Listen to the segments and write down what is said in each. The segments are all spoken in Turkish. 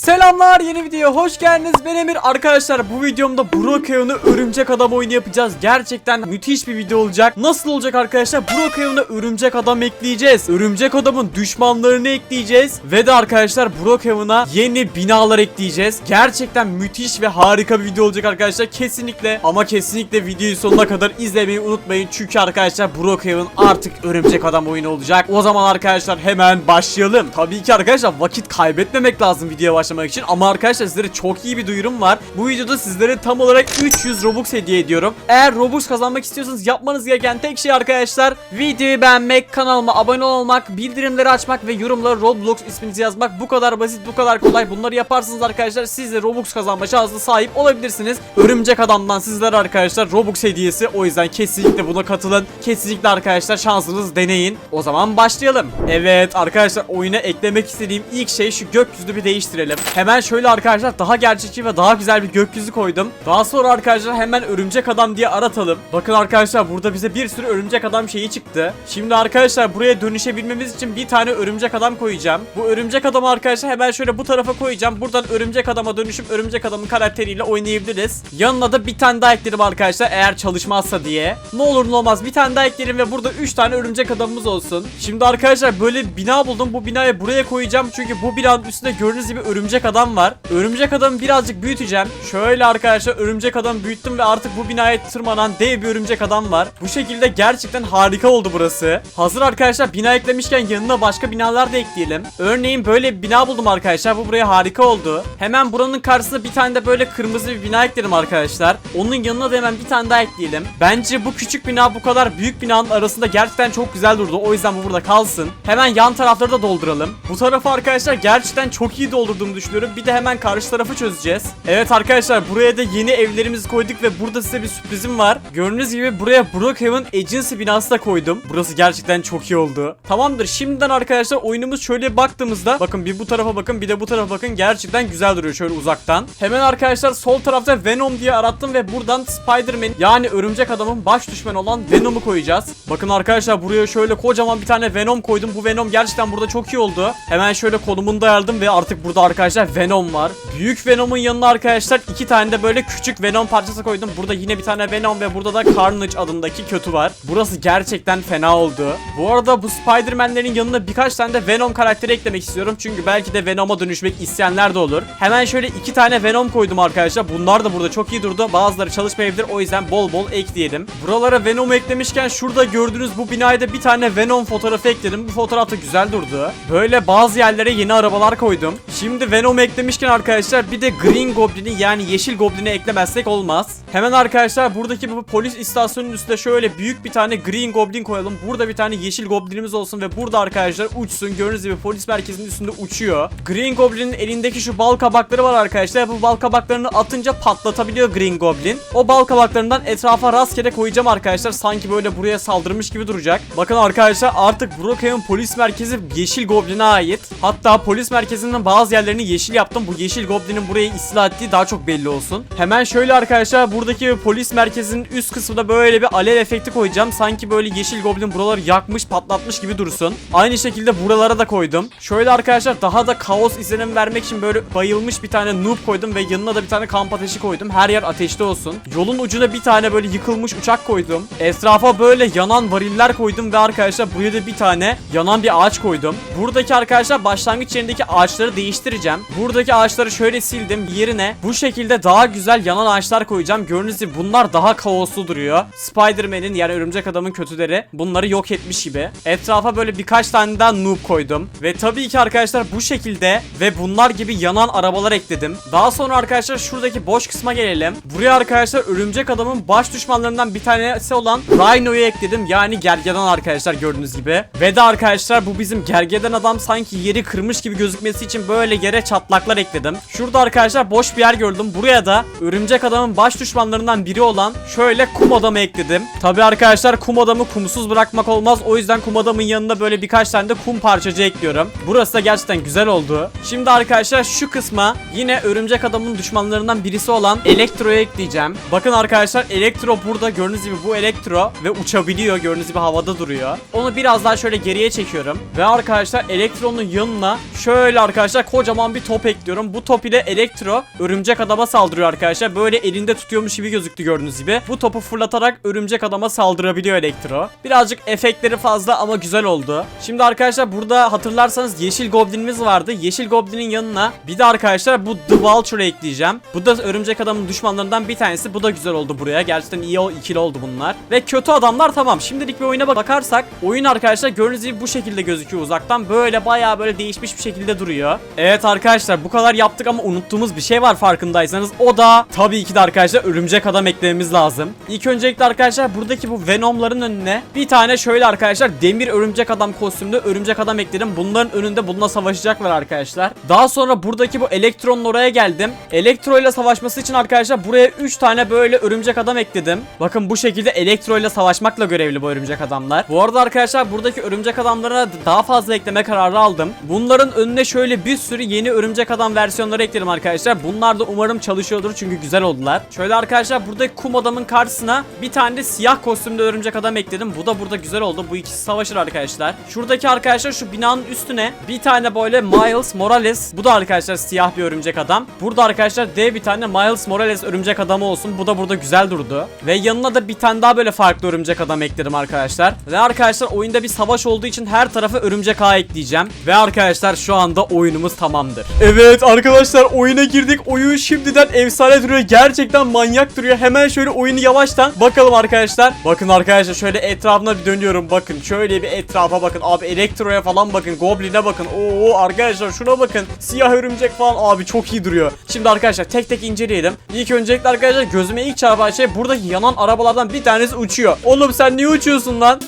Selamlar yeni videoya hoş geldiniz. Ben Emir. Arkadaşlar bu videomda Brokeon'u örümcek adam oyunu yapacağız. Gerçekten müthiş bir video olacak. Nasıl olacak arkadaşlar? Brokeon'a örümcek adam ekleyeceğiz. Örümcek adamın düşmanlarını ekleyeceğiz. Ve de arkadaşlar Brokeon'a yeni binalar ekleyeceğiz. Gerçekten müthiş ve harika bir video olacak arkadaşlar. Kesinlikle ama kesinlikle videoyu sonuna kadar izlemeyi unutmayın. Çünkü arkadaşlar Brokeon artık örümcek adam oyunu olacak. O zaman arkadaşlar hemen başlayalım. Tabii ki arkadaşlar vakit kaybetmemek lazım videoya başlamak için. Ama arkadaşlar sizlere çok iyi bir duyurum var. Bu videoda sizlere tam olarak 300 Robux hediye ediyorum. Eğer Robux kazanmak istiyorsanız yapmanız gereken tek şey arkadaşlar Videoyu beğenmek, kanalıma abone olmak, bildirimleri açmak ve yorumlara Roblox isminizi yazmak. Bu kadar basit, bu kadar kolay. Bunları yaparsınız arkadaşlar siz de Robux kazanma şansına sahip olabilirsiniz. Örümcek adamdan sizlere arkadaşlar Robux hediyesi. O yüzden kesinlikle buna katılın. Kesinlikle arkadaşlar şansınızı deneyin. O zaman başlayalım. Evet arkadaşlar oyuna eklemek istediğim ilk şey şu gökyüzünü bir değiştirelim Hemen şöyle arkadaşlar daha gerçekçi ve daha güzel bir gökyüzü koydum. Daha sonra arkadaşlar hemen örümcek adam diye aratalım. Bakın arkadaşlar burada bize bir sürü örümcek adam şeyi çıktı. Şimdi arkadaşlar buraya dönüşebilmemiz için bir tane örümcek adam koyacağım. Bu örümcek adamı arkadaşlar hemen şöyle bu tarafa koyacağım. Buradan örümcek adama dönüşüp örümcek adamın karakteriyle oynayabiliriz. Yanına da bir tane daha ekledim arkadaşlar eğer çalışmazsa diye. Ne olur ne olmaz bir tane daha eklerim ve burada 3 tane örümcek adamımız olsun. Şimdi arkadaşlar böyle bina buldum. Bu binayı buraya koyacağım. Çünkü bu binanın üstünde gördüğünüz gibi örümcek adam var. Örümcek adamı birazcık büyüteceğim. Şöyle arkadaşlar örümcek adamı büyüttüm ve artık bu binaya tırmanan dev bir örümcek adam var. Bu şekilde gerçekten harika oldu burası. Hazır arkadaşlar bina eklemişken yanına başka binalar da ekleyelim. Örneğin böyle bir bina buldum arkadaşlar. Bu buraya harika oldu. Hemen buranın karşısına bir tane de böyle kırmızı bir bina ekledim arkadaşlar. Onun yanına da hemen bir tane daha ekleyelim. Bence bu küçük bina bu kadar büyük binanın arasında gerçekten çok güzel durdu. O yüzden bu burada kalsın. Hemen yan tarafları da dolduralım. Bu tarafı arkadaşlar gerçekten çok iyi doldurduğumu düşünüyorum. Bir de hemen karşı tarafı çözeceğiz. Evet arkadaşlar buraya da yeni evlerimizi koyduk ve burada size bir sürprizim var. Gördüğünüz gibi buraya Brookhaven Agency binası da koydum. Burası gerçekten çok iyi oldu. Tamamdır şimdiden arkadaşlar oyunumuz şöyle baktığımızda Bakın bir bu tarafa bakın bir de bu tarafa bakın Gerçekten güzel duruyor şöyle uzaktan. Hemen arkadaşlar sol tarafta Venom diye arattım ve buradan Spider-Man yani örümcek adamın baş düşmanı olan Venom'u koyacağız. Bakın arkadaşlar buraya şöyle kocaman bir tane Venom koydum. Bu Venom gerçekten burada çok iyi oldu. Hemen şöyle konumunu da aldım ve artık burada arkadaşlar Venom var. Büyük Venom'un yanına arkadaşlar iki tane de böyle küçük Venom parçası koydum. Burada yine bir tane Venom ve burada da Carnage adındaki kötü var. Burası gerçekten fena oldu. Bu arada bu Spider-Man'lerin yanına birkaç tane de Venom karakteri eklemek istiyorum. Çünkü belki de Venom'a dönüşmek isteyenler de olur. Hemen şöyle iki tane Venom koydum arkadaşlar. Bunlar da burada çok iyi durdu. Bazıları çalışmayabilir. O yüzden bol bol ekleyelim. Buralara Venom'u eklemişken şurada gördüğünüz bu binaya da bir tane Venom fotoğrafı ekledim. Bu fotoğraf da güzel durdu. Böyle bazı yerlere yeni arabalar koydum. Şimdi Venom'u eklemişken arkadaşlar bir de Green Goblin'i yani Yeşil Goblin'i eklemezsek olmaz. Hemen arkadaşlar buradaki bu polis istasyonunun üstünde şöyle büyük bir tane Green Goblin koyalım. Burada bir tane Yeşil Goblin'imiz olsun ve burada arkadaşlar uçsun. Gördüğünüz gibi polis merkezinin üstünde uçuyor. Green Goblin'in elindeki şu bal kabakları var arkadaşlar. Bu bal kabaklarını atınca patlatabiliyor Green Goblin. O bal kabaklarından etrafa rastgele koyacağım arkadaşlar. Sanki böyle buraya saldırmış gibi duracak. Bakın arkadaşlar artık Brookhaven polis merkezi Yeşil Goblin'e ait. Hatta polis merkezinin bazı yerlerini yeşil yaptım Bu Yeşil Goblin'in burayı istila ettiği daha çok belli olsun. Hemen şöyle arkadaşlar buradaki polis merkezinin üst kısmında böyle bir alev efekti koyacağım. Sanki böyle Yeşil Goblin buraları yakmış patlatmış gibi dursun. Aynı şekilde buralara da koydum. Şöyle arkadaşlar daha da kaos izlenim vermek için böyle bayılmış bir tane noob koydum Ve yanına da bir tane kamp ateşi koydum. Her yer ateşli olsun. Yolun ucuna bir tane böyle yıkılmış uçak koydum. Etrafa böyle yanan variller koydum Ve arkadaşlar buraya da bir tane yanan bir ağaç koydum. Buradaki arkadaşlar başlangıç yerindeki ağaçları değiştireceğim Buradaki ağaçları şöyle sildim. Yerine bu şekilde daha güzel yanan ağaçlar koyacağım. Gördüğünüz gibi bunlar daha kaoslu duruyor. Spider-Man'in yani örümcek adamın kötüleri bunları yok etmiş gibi. Etrafa böyle birkaç tane daha noob koydum. Ve tabii ki arkadaşlar bu şekilde ve bunlar gibi yanan arabalar ekledim. Daha sonra arkadaşlar şuradaki boş kısma gelelim. Buraya arkadaşlar örümcek adamın baş düşmanlarından bir tanesi olan Rhino'yu ekledim. Yani gergedan arkadaşlar gördüğünüz gibi. Ve de arkadaşlar bu bizim gergedan adam sanki yeri kırmış gibi gözükmesi için böyle yere çatlaklar ekledim. Şurada arkadaşlar boş bir yer gördüm. Buraya da örümcek adamın baş düşmanlarından biri olan şöyle kum adamı ekledim. Tabi arkadaşlar kum adamı kumsuz bırakmak olmaz. O yüzden kum adamın yanına böyle birkaç tane de kum parçacı ekliyorum. Burası da gerçekten güzel oldu. Şimdi arkadaşlar şu kısma yine örümcek adamın düşmanlarından birisi olan Elektro'yu ekleyeceğim. Bakın arkadaşlar Elektro burada gördüğünüz gibi bu Elektro ve uçabiliyor. Gördüğünüz gibi havada duruyor. Onu biraz daha şöyle geriye çekiyorum. Ve arkadaşlar Elektro'nun yanına şöyle arkadaşlar kocaman kocaman bir top ekliyorum. Bu top ile elektro örümcek adama saldırıyor arkadaşlar. Böyle elinde tutuyormuş gibi gözüktü gördüğünüz gibi. Bu topu fırlatarak örümcek adama saldırabiliyor elektro. Birazcık efektleri fazla ama güzel oldu. Şimdi arkadaşlar burada hatırlarsanız yeşil goblinimiz vardı. Yeşil goblinin yanına bir de arkadaşlar bu The Vulture'ı ekleyeceğim. Bu da örümcek adamın düşmanlarından bir tanesi. Bu da güzel oldu buraya. Gerçekten iyi o- ikili oldu bunlar. Ve kötü adamlar tamam. Şimdilik bir oyuna bak- bakarsak oyun arkadaşlar gördüğünüz gibi bu şekilde gözüküyor uzaktan. Böyle bayağı böyle değişmiş bir şekilde duruyor. Evet arkadaşlar bu kadar yaptık ama unuttuğumuz bir şey var farkındaysanız. O da tabii ki de arkadaşlar örümcek adam eklememiz lazım. İlk öncelikle arkadaşlar buradaki bu Venom'ların önüne bir tane şöyle arkadaşlar demir örümcek adam kostümlü örümcek adam ekledim. Bunların önünde bununla savaşacaklar arkadaşlar. Daha sonra buradaki bu elektronun oraya geldim. Elektro ile savaşması için arkadaşlar buraya 3 tane böyle örümcek adam ekledim. Bakın bu şekilde elektro ile savaşmakla görevli bu örümcek adamlar. Bu arada arkadaşlar buradaki örümcek adamlara daha fazla ekleme kararı aldım. Bunların önüne şöyle bir sürü yeni örümcek adam versiyonları ekledim arkadaşlar. Bunlar da umarım çalışıyordur çünkü güzel oldular. Şöyle arkadaşlar buradaki kum adamın karşısına bir tane de siyah kostümlü örümcek adam ekledim. Bu da burada güzel oldu. Bu ikisi savaşır arkadaşlar. Şuradaki arkadaşlar şu binanın üstüne bir tane böyle Miles Morales. Bu da arkadaşlar siyah bir örümcek adam. Burada arkadaşlar dev bir tane Miles Morales örümcek adamı olsun. Bu da burada güzel durdu. Ve yanına da bir tane daha böyle farklı örümcek adam ekledim arkadaşlar. Ve arkadaşlar oyunda bir savaş olduğu için her tarafa örümcek ağ ekleyeceğim. Ve arkadaşlar şu anda oyunumuz tamamdır. Evet arkadaşlar oyuna girdik. Oyun şimdiden efsane duruyor. Gerçekten manyak duruyor. Hemen şöyle oyunu yavaştan bakalım arkadaşlar. Bakın arkadaşlar şöyle etrafına bir dönüyorum. Bakın şöyle bir etrafa bakın. Abi elektroya falan bakın. Goblin'e bakın. Oo arkadaşlar şuna bakın. Siyah örümcek falan abi çok iyi duruyor. Şimdi arkadaşlar tek tek inceleyelim. İlk öncelikle arkadaşlar gözüme ilk çarpan şey buradaki yanan arabalardan bir tanesi uçuyor. Oğlum sen niye uçuyorsun lan?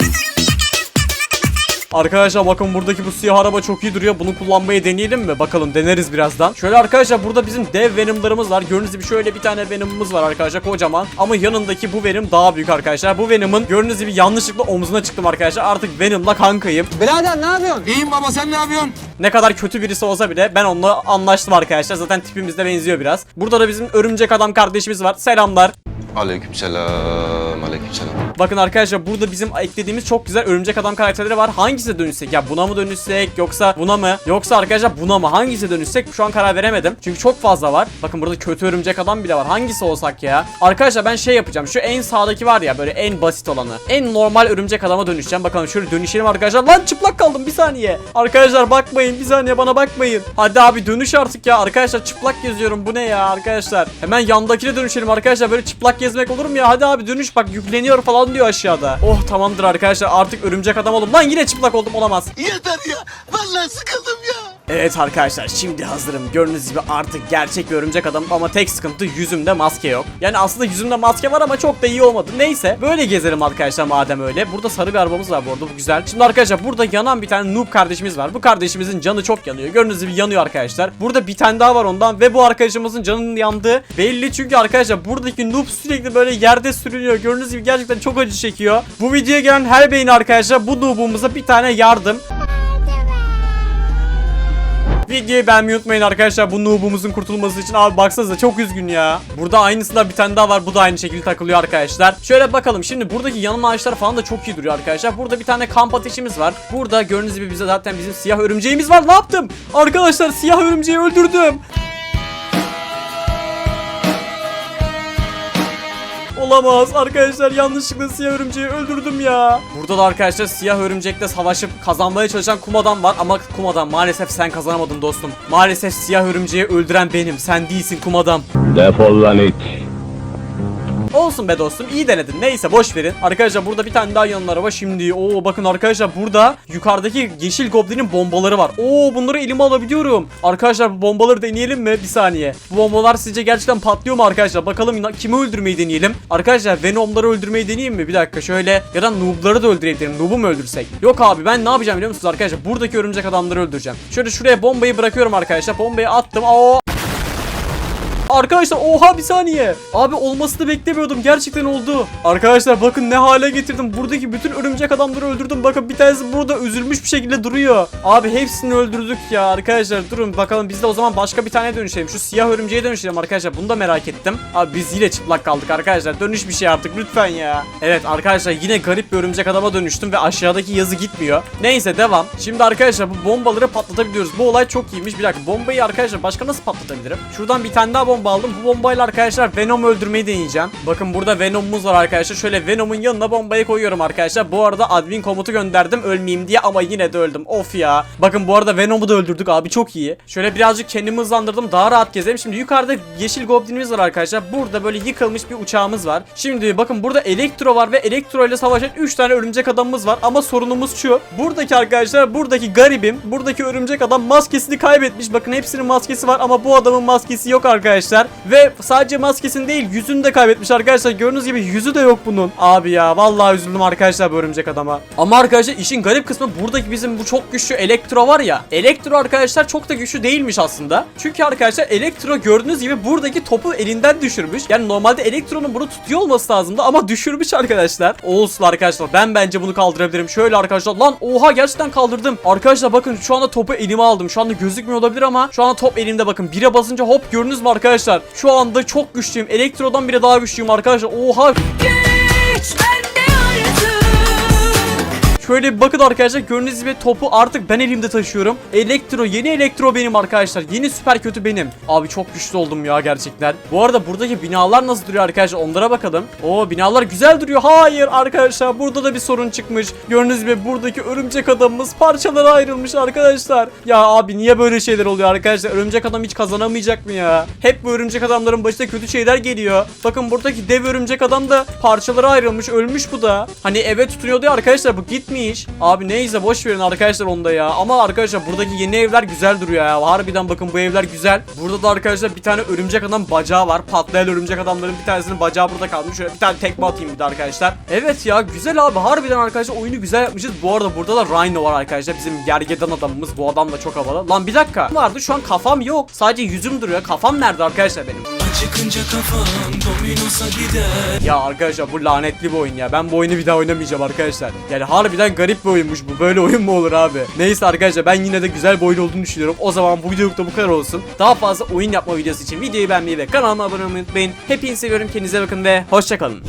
Arkadaşlar bakın buradaki bu siyah araba çok iyi duruyor. Bunu kullanmayı deneyelim mi? Bakalım deneriz birazdan. Şöyle arkadaşlar burada bizim dev Venom'larımız var. Gördüğünüz gibi şöyle bir tane Venom'umuz var arkadaşlar kocaman. Ama yanındaki bu Venom daha büyük arkadaşlar. Bu Venom'ın gördüğünüz gibi yanlışlıkla omzuna çıktım arkadaşlar. Artık Venom'la kankayım. Birader ne yapıyorsun? İyiyim baba sen ne yapıyorsun? Ne kadar kötü birisi olsa bile ben onunla anlaştım arkadaşlar. Zaten tipimiz de benziyor biraz. Burada da bizim örümcek adam kardeşimiz var. Selamlar. Aleykümselam, aleykümselam. Bakın arkadaşlar burada bizim eklediğimiz çok güzel örümcek adam karakterleri var. Hangisine dönüşsek? Ya buna mı dönüşsek yoksa buna mı? Yoksa arkadaşlar buna mı? Hangisine dönüşsek? Şu an karar veremedim. Çünkü çok fazla var. Bakın burada kötü örümcek adam bile var. Hangisi olsak ya? Arkadaşlar ben şey yapacağım. Şu en sağdaki var ya böyle en basit olanı. En normal örümcek adama dönüşeceğim. Bakalım şöyle dönüşelim arkadaşlar. Lan çıplak kaldım bir saniye. Arkadaşlar bakmayın bir saniye bana bakmayın. Hadi abi dönüş artık ya. Arkadaşlar çıplak geziyorum. Bu ne ya arkadaşlar? Hemen yandakine dönüşelim arkadaşlar. Böyle çıplak gezmek olur mu ya? Hadi abi dönüş bak yükleniyor falan diyor aşağıda. Oh tamamdır arkadaşlar artık örümcek adam oldum. Lan yine çıplak oldum olamaz. Yeter ya, vallahi sıkıldım ya. Evet arkadaşlar şimdi hazırım. Gördüğünüz gibi artık gerçek bir örümcek adam ama tek sıkıntı yüzümde maske yok. Yani aslında yüzümde maske var ama çok da iyi olmadı. Neyse böyle gezelim arkadaşlar madem öyle. Burada sarı bir arabamız var bu arada bu güzel. Şimdi arkadaşlar burada yanan bir tane noob kardeşimiz var. Bu kardeşimizin canı çok yanıyor. Gördüğünüz gibi yanıyor arkadaşlar. Burada bir tane daha var ondan ve bu arkadaşımızın canının yandığı belli çünkü arkadaşlar buradaki noob sürekli böyle yerde sürünüyor. Gördüğünüz gibi gerçekten çok acı çekiyor. Bu videoya gelen her beyin arkadaşlar bu noob'umuza bir tane yardım. Videoyu beğenmeyi unutmayın arkadaşlar bu noob'umuzun kurtulması için abi baksanıza çok üzgün ya. Burada aynısında bir tane daha var bu da aynı şekilde takılıyor arkadaşlar. Şöyle bakalım şimdi buradaki yanım ağaçlar falan da çok iyi duruyor arkadaşlar. Burada bir tane kamp ateşimiz var. Burada gördüğünüz gibi bize zaten bizim siyah örümceğimiz var. Ne yaptım? Arkadaşlar siyah örümceği öldürdüm. Olamaz arkadaşlar yanlışlıkla siyah örümceği öldürdüm ya. Burada da arkadaşlar siyah örümcekle savaşıp kazanmaya çalışan kum adam var ama kum adam maalesef sen kazanamadın dostum. Maalesef siyah örümceği öldüren benim sen değilsin kum adam. Defol lan it. Olsun be dostum iyi denedin neyse boş verin. Arkadaşlar burada bir tane daha yanın araba şimdi. Oo bakın arkadaşlar burada yukarıdaki yeşil goblinin bombaları var. Oo bunları elime alabiliyorum. Arkadaşlar bu bombaları deneyelim mi? Bir saniye. Bu bombalar sizce gerçekten patlıyor mu arkadaşlar? Bakalım kimi öldürmeyi deneyelim. Arkadaşlar Venom'ları öldürmeyi deneyeyim mi? Bir dakika şöyle ya da Noob'ları da öldürebilirim. Noob'u mu öldürsek? Yok abi ben ne yapacağım biliyor musunuz arkadaşlar? Buradaki örümcek adamları öldüreceğim. Şöyle şuraya bombayı bırakıyorum arkadaşlar. Bombayı attım. Oo Arkadaşlar oha bir saniye. Abi olmasını beklemiyordum. Gerçekten oldu. Arkadaşlar bakın ne hale getirdim. Buradaki bütün örümcek adamları öldürdüm. Bakın bir tanesi burada üzülmüş bir şekilde duruyor. Abi hepsini öldürdük ya arkadaşlar. Durun bakalım biz de o zaman başka bir tane dönüşelim. Şu siyah örümceğe dönüşelim arkadaşlar. Bunu da merak ettim. Abi biz yine çıplak kaldık arkadaşlar. Dönüş bir şey artık lütfen ya. Evet arkadaşlar yine garip bir örümcek adama dönüştüm ve aşağıdaki yazı gitmiyor. Neyse devam. Şimdi arkadaşlar bu bombaları patlatabiliyoruz. Bu olay çok iyiymiş. Bir dakika bombayı arkadaşlar başka nasıl patlatabilirim? Şuradan bir tane daha bomba aldım. Bu bombayla arkadaşlar Venom öldürmeyi deneyeceğim. Bakın burada Venom'umuz var arkadaşlar. Şöyle Venom'un yanına bombayı koyuyorum arkadaşlar. Bu arada admin komutu gönderdim ölmeyeyim diye ama yine de öldüm. Of ya. Bakın bu arada Venom'u da öldürdük abi çok iyi. Şöyle birazcık kendimi hızlandırdım. Daha rahat gezelim. Şimdi yukarıda yeşil goblinimiz var arkadaşlar. Burada böyle yıkılmış bir uçağımız var. Şimdi bakın burada elektro var ve elektro ile savaşan 3 tane örümcek adamımız var. Ama sorunumuz şu. Buradaki arkadaşlar buradaki garibim. Buradaki örümcek adam maskesini kaybetmiş. Bakın hepsinin maskesi var ama bu adamın maskesi yok arkadaşlar. Ve sadece maskesini değil yüzünü de kaybetmiş arkadaşlar. Gördüğünüz gibi yüzü de yok bunun. Abi ya vallahi üzüldüm arkadaşlar bu örümcek adama. Ama arkadaşlar işin garip kısmı buradaki bizim bu çok güçlü elektro var ya. Elektro arkadaşlar çok da güçlü değilmiş aslında. Çünkü arkadaşlar elektro gördüğünüz gibi buradaki topu elinden düşürmüş. Yani normalde elektronun bunu tutuyor olması lazımdı ama düşürmüş arkadaşlar. Olsun arkadaşlar ben bence bunu kaldırabilirim. Şöyle arkadaşlar lan oha gerçekten kaldırdım. Arkadaşlar bakın şu anda topu elime aldım. Şu anda gözükmüyor olabilir ama şu anda top elimde bakın. Bire basınca hop gördünüz mü arkadaşlar? Şu anda çok güçlüyüm. Elektrodan bile daha güçlüyüm arkadaşlar. Oha Güç Şöyle bir bakın arkadaşlar gördüğünüz gibi topu artık ben elimde taşıyorum. Elektro yeni elektro benim arkadaşlar. Yeni süper kötü benim. Abi çok güçlü oldum ya gerçekten. Bu arada buradaki binalar nasıl duruyor arkadaşlar onlara bakalım. Oo binalar güzel duruyor. Hayır arkadaşlar burada da bir sorun çıkmış. Gördüğünüz gibi buradaki örümcek adamımız parçalara ayrılmış arkadaşlar. Ya abi niye böyle şeyler oluyor arkadaşlar? Örümcek adam hiç kazanamayacak mı ya? Hep bu örümcek adamların başına kötü şeyler geliyor. Bakın buradaki dev örümcek adam da parçalara ayrılmış. Ölmüş bu da. Hani eve tutunuyordu ya arkadaşlar bu gitmiş. Abi neyse boş verin arkadaşlar onu da ya. Ama arkadaşlar buradaki yeni evler güzel duruyor ya. Harbiden bakın bu evler güzel. Burada da arkadaşlar bir tane örümcek adam bacağı var. Patlayan örümcek adamların bir tanesinin bacağı burada kalmış. Şöyle bir tane tekme atayım bir de arkadaşlar. Evet ya güzel abi. Harbiden arkadaşlar oyunu güzel yapmışız. Bu arada burada da Rhino var arkadaşlar. Bizim gergedan adamımız. Bu adam da çok havalı. Lan bir dakika. Vardı şu an kafam yok. Sadece yüzüm duruyor. Kafam nerede arkadaşlar benim? Acıkınca kafan dominosa gider Ya arkadaşlar bu lanetli bir oyun ya. Ben bu oyunu bir daha oynamayacağım arkadaşlar. Yani harbiden garip bir oyunmuş bu. Böyle oyun mu olur abi? Neyse arkadaşlar ben yine de güzel bir oyun olduğunu düşünüyorum. O zaman bu videoluk da bu kadar olsun. Daha fazla oyun yapma videosu için videoyu beğenmeyi ve kanalıma abone olmayı unutmayın. Hepinizi seviyorum. Kendinize bakın ve hoşçakalın.